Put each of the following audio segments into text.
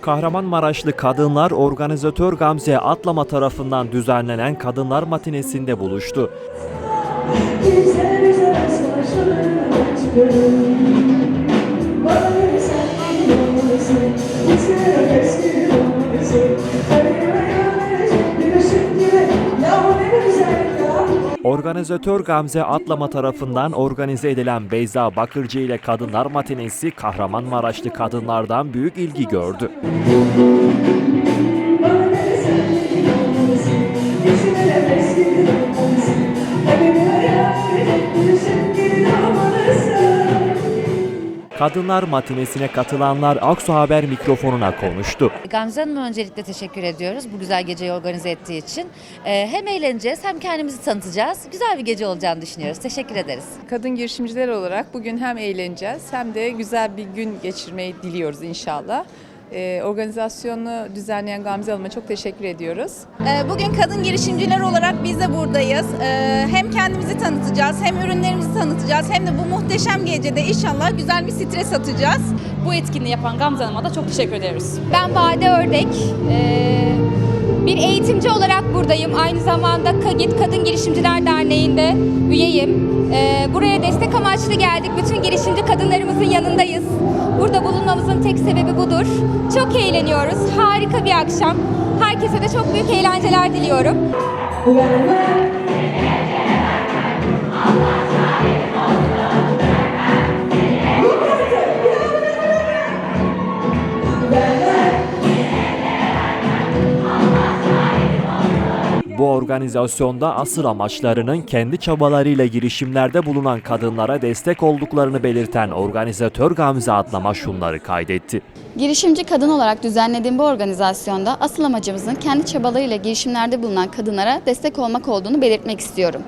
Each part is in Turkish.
Kahramanmaraşlı kadınlar organizatör Gamze Atlama tarafından düzenlenen Kadınlar Matinesi'nde buluştu. Organizatör Gamze Atlama tarafından organize edilen Beyza Bakırcı ile Kadınlar Matinesi Kahramanmaraşlı kadınlardan büyük ilgi gördü. Kadınlar Matinesi'ne katılanlar Aksu Haber mikrofonuna konuştu. Gamze Hanım'a öncelikle teşekkür ediyoruz bu güzel geceyi organize ettiği için. Ee, hem eğleneceğiz hem kendimizi tanıtacağız. Güzel bir gece olacağını düşünüyoruz. Teşekkür ederiz. Kadın girişimciler olarak bugün hem eğleneceğiz hem de güzel bir gün geçirmeyi diliyoruz inşallah. Ee, organizasyonu düzenleyen Gamze Hanım'a çok teşekkür ediyoruz. Ee, Bugün kadın girişimciler olarak biz de buradayız. Ee, Hem kendimizi tanıtacağız, hem ürünlerimizi tanıtacağız, hem de bu muhteşem gecede inşallah güzel bir stres atacağız. Bu etkinliği yapan Gamze Hanım'a da çok teşekkür ediyoruz. Ben Bade Ördek. Ee, bir eğitimci olarak buradayım. Aynı zamanda KAGİT Kadın Girişimciler Derneği'nde üyeyim. Ee, buraya destek amaçlı geldik. Bütün girişimci sebebi budur. Çok eğleniyoruz. Harika bir akşam. Herkese de çok büyük eğlenceler diliyorum. Bu organizasyonda asıl amaçlarının kendi çabalarıyla girişimlerde bulunan kadınlara destek olduklarını belirten organizatör Gamze Atlama şunları kaydetti. Girişimci kadın olarak düzenlediğim bu organizasyonda asıl amacımızın kendi çabalarıyla girişimlerde bulunan kadınlara destek olmak olduğunu belirtmek istiyorum.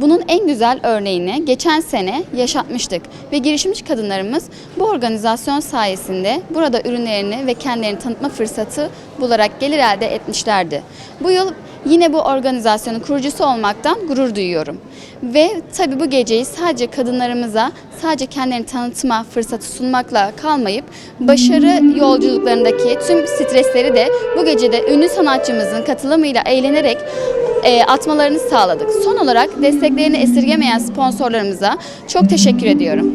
Bunun en güzel örneğini geçen sene yaşatmıştık ve girişimci kadınlarımız bu organizasyon sayesinde burada ürünlerini ve kendilerini tanıtma fırsatı bularak gelir elde etmişlerdi. Bu yıl yine bu organizasyonun kurucusu olmaktan gurur duyuyorum. Ve tabii bu geceyi sadece kadınlarımıza sadece kendilerini tanıtma fırsatı sunmakla kalmayıp başarı yolculuklarındaki tüm stresleri de bu gecede ünlü sanatçımızın katılımıyla eğlenerek e, atmalarını sağladık. Son olarak desteklerini esirgemeyen sponsorlarımıza çok teşekkür ediyorum.